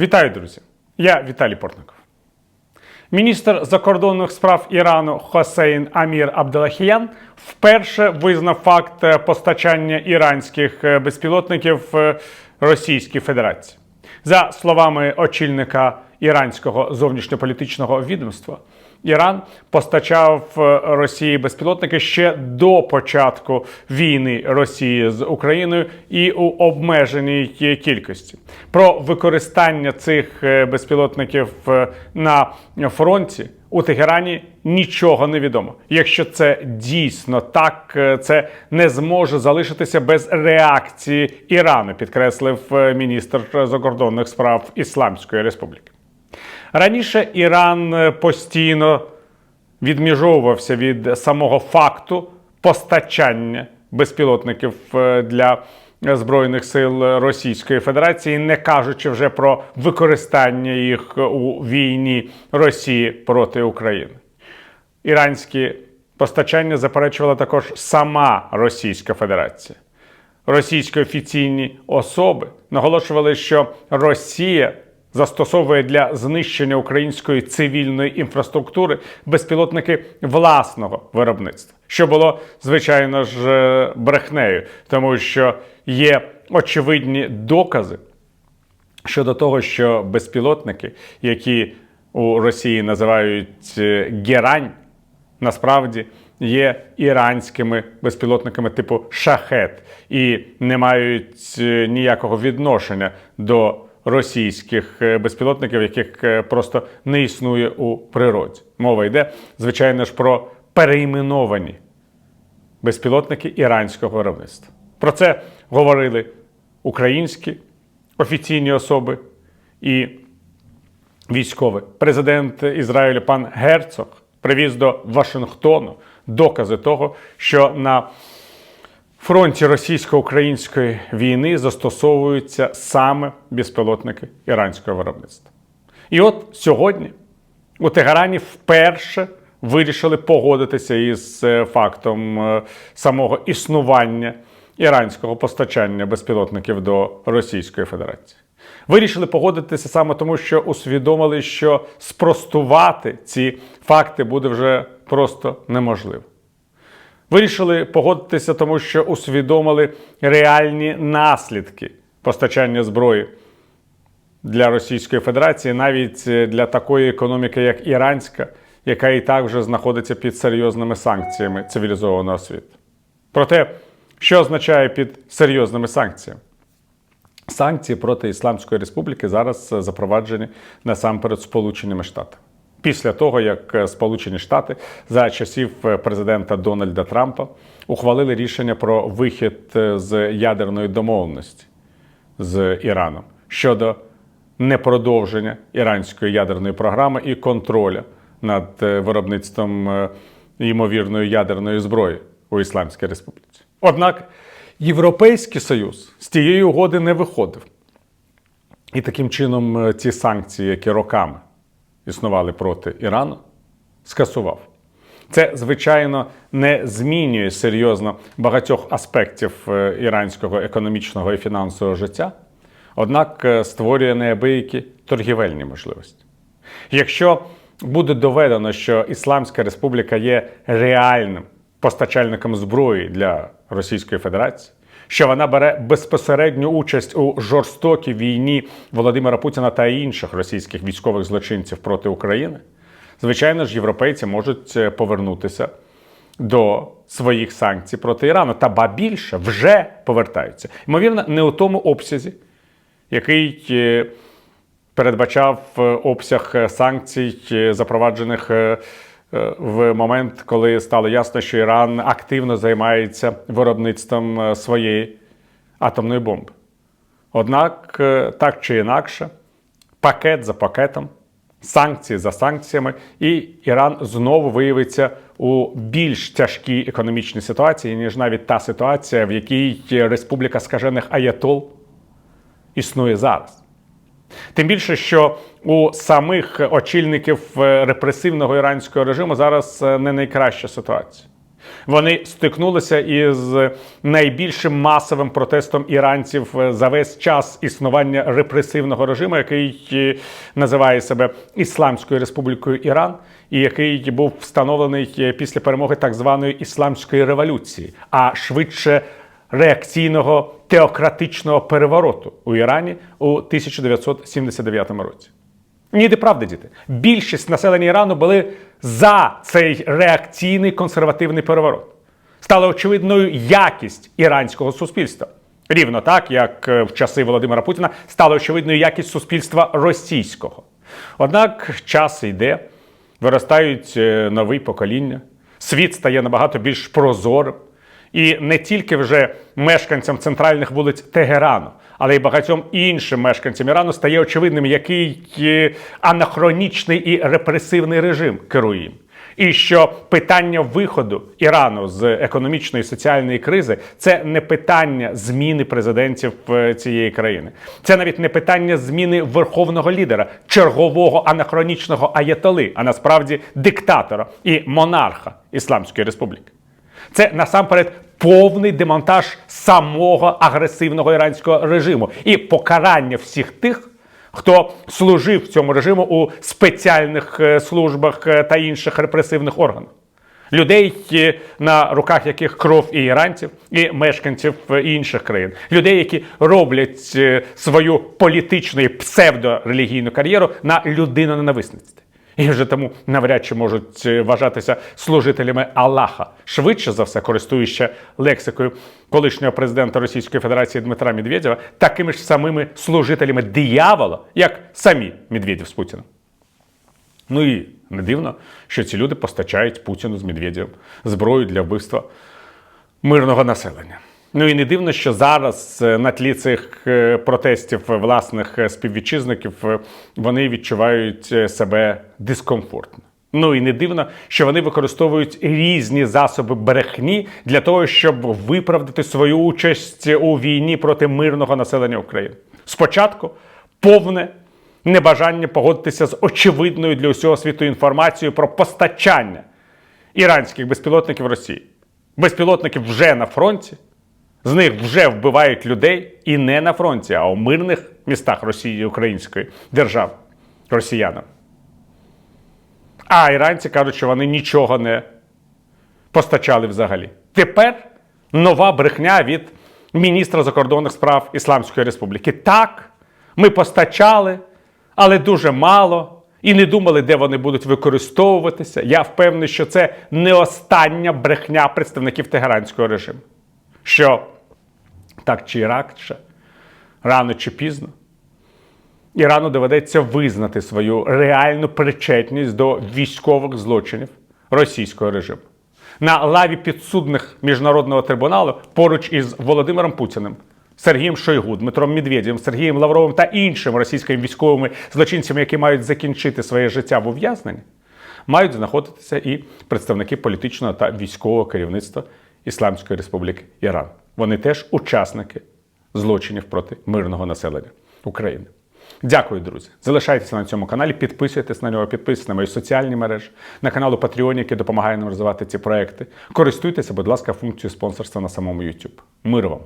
Вітаю, друзі! Я Віталій Портников. Міністр закордонних справ Ірану Хосейн Амір Абдалахіян вперше визнав факт постачання іранських е, безпілотників е, Російській Федерації. За словами очільника іранського зовнішньополітичного відомства, Іран постачав е, Росії безпілотники ще до початку війни Росії з Україною і у обмеженій кількості. Про використання цих е, безпілотників е, на фронті у Тегерані нічого не відомо. Якщо це дійсно так, це не зможе залишитися без реакції Ірану, підкреслив міністр закордонних справ Ісламської Республіки. Раніше Іран е, постійно відміжовувався від самого факту постачання безпілотників е, для Збройних сил Російської Федерації, не кажучи вже про використання їх у війні Росії проти України. Іранські постачання заперечувала також сама Російська Федерація. Російські офіційні особи наголошували, що Росія застосовує для знищення української цивільної інфраструктури безпілотники власного виробництва, що було звичайно ж е, брехнею, тому що є очевидні докази щодо того, що безпілотники, які у Росії називають е, герань, насправді є іранськими безпілотниками типу шахет і не мають е, ніякого відношення до російських е, безпілотників, яких е, просто не існує у природі. Мова йде, звичайно ж, про переіменовані безпілотники іранського виробництва. Про це говорили українські офіційні особи і військовий. Президент Ізраїлю пан Герцог привіз до Вашингтону докази того, що на фронті російсько-української війни застосовуються саме безпілотники іранського виробництва. І от сьогодні у Тегерані вперше вирішили погодитися із е, фактом е, самого існування іранського постачання безпілотників до Російської Федерації. Вирішили погодитися саме тому, що усвідомили, що спростувати ці факти буде вже просто неможливо. Вирішили погодитися, тому що усвідомили реальні наслідки постачання зброї для Російської Федерації, навіть для такої економіки, як іранська, яка і так вже знаходиться під серйозними санкціями цивілізованого світу. Проте, що означає під серйозними санкціями? Санкції проти Ісламської Республіки зараз запроваджені насамперед Сполученими Штатами. Після того, як Сполучені Штати за часів президента Дональда Трампа ухвалили рішення про вихід з ядерної домовленості з Іраном щодо непродовження іранської ядерної програми і контроля над виробництвом ймовірної ядерної зброї у Ісламській Республіці. Однак Європейський Союз з тієї угоди не виходив. І таким чином ці санкції, які роками існували проти Ірану, скасував. Це, звичайно, не змінює серйозно багатьох аспектів е, іранського економічного і фінансового життя, однак е, створює неабиякі торгівельні можливості. Якщо буде доведено, що Ісламська Республіка є реальним постачальником зброї для Російської Федерації, що вона бере безпосередню участь у жорстокій війні Володимира Путіна та інших російських військових злочинців проти України, звичайно ж, європейці можуть е, повернутися до своїх санкцій проти Ірану. Та ба більше вже повертаються. Ймовірно, не у тому обсязі, який е, передбачав е, обсяг санкцій, запроваджених в момент, коли стало ясно, що Іран активно займається виробництвом своєї атомної бомби. Однак, так чи інакше, пакет за пакетом, санкції за санкціями, і Іран знову виявиться у більш тяжкій економічній ситуації, ніж навіть та ситуація, в якій Республіка Скажених Аятол існує зараз. Тим більше, що у самих очільників репресивного іранського режиму зараз не найкраща ситуація. Вони стикнулися із найбільшим масовим протестом іранців е, за весь час існування репресивного режиму, який е, називає себе Ісламською Республікою Іран, і який був встановлений е, після перемоги так званої ісламської революції, а швидше реакційного теократичного перевороту у Ірані у 1979 році. Ні, де правда, діти. Більшість населення Ірану були за цей реакційний консервативний переворот. Стала очевидною якість іранського суспільства. Рівно так, як е, в часи Володимира Путіна стала очевидною якість суспільства російського. Однак час йде, виростають е, нові покоління, світ стає набагато більш прозорим. І не тільки вже мешканцям центральних вулиць Тегерану, але й багатьом іншим мешканцям Ірану стає очевидним, який е, анахронічний і репресивний режим керує. І що питання виходу Ірану з економічної і соціальної кризи це не питання зміни президентів е, цієї країни. Це навіть не питання зміни верховного лідера, чергового анахронічного аятоли, а насправді диктатора і монарха Ісламської Республіки. Це насамперед повний демонтаж самого агресивного іранського режиму і покарання всіх тих, хто служив цьому режиму у спеціальних е, службах е, та інших репресивних органах. Людей, е, на руках яких кров і іранців, і мешканців інших країн, людей, які роблять свою політичну і псевдорелігійну кар'єру на людиноненависництві. І вже тому навряд чи можуть е, вважатися служителями Аллаха, швидше за все, користуючи лексикою колишнього президента Російської Федерації Дмитра Медведєва, такими ж самими служителями диявола, як самі Медведєв з Путіним. Ну і не дивно, що ці люди постачають Путіну з Медведєвим зброю для вбивства мирного населення. Ну і не дивно, що зараз е, на тлі цих е, протестів власних е, співвітчизників е, вони відчувають себе дискомфортно. Ну і не дивно, що вони використовують різні засоби брехні для того, щоб виправдати свою участь у війні проти мирного населення України. Спочатку повне небажання погодитися з очевидною для усього світу інформацією про постачання іранських безпілотників Росії. Безпілотники вже на фронті, з них вже вбивають людей і не на фронті, а у мирних містах Росії і Української держави росіянам. А іранці кажуть, що вони нічого не постачали взагалі. Тепер нова брехня від міністра закордонних справ Ісламської Республіки. Так, ми постачали, але дуже мало. І не думали, де вони будуть використовуватися. Я впевнений, що це не остання брехня представників тегеранського режиму. Що так чи інакше, рано чи пізно, Ірану доведеться визнати свою реальну причетність до військових злочинів російського режиму. На лаві підсудних міжнародного трибуналу поруч із Володимиром Путіним, Сергієм Шойгу, Дмитром Медведєвим, Сергієм Лавровим та іншими російськими військовими злочинцями, які мають закінчити своє життя в ув'язненні, мають знаходитися і представники політичного та військового керівництва Ісламської Республіки Іран. Вони теж учасники злочинів проти мирного населення України. Дякую, друзі. Залишайтеся на цьому каналі, підписуйтесь на нього, підписуйтесь на мої соціальні мережі, на канал у Patreon, який допомагає нам розвивати ці проекти. Користуйтеся, будь ласка, функцією спонсорства на самому YouTube. Мир вам!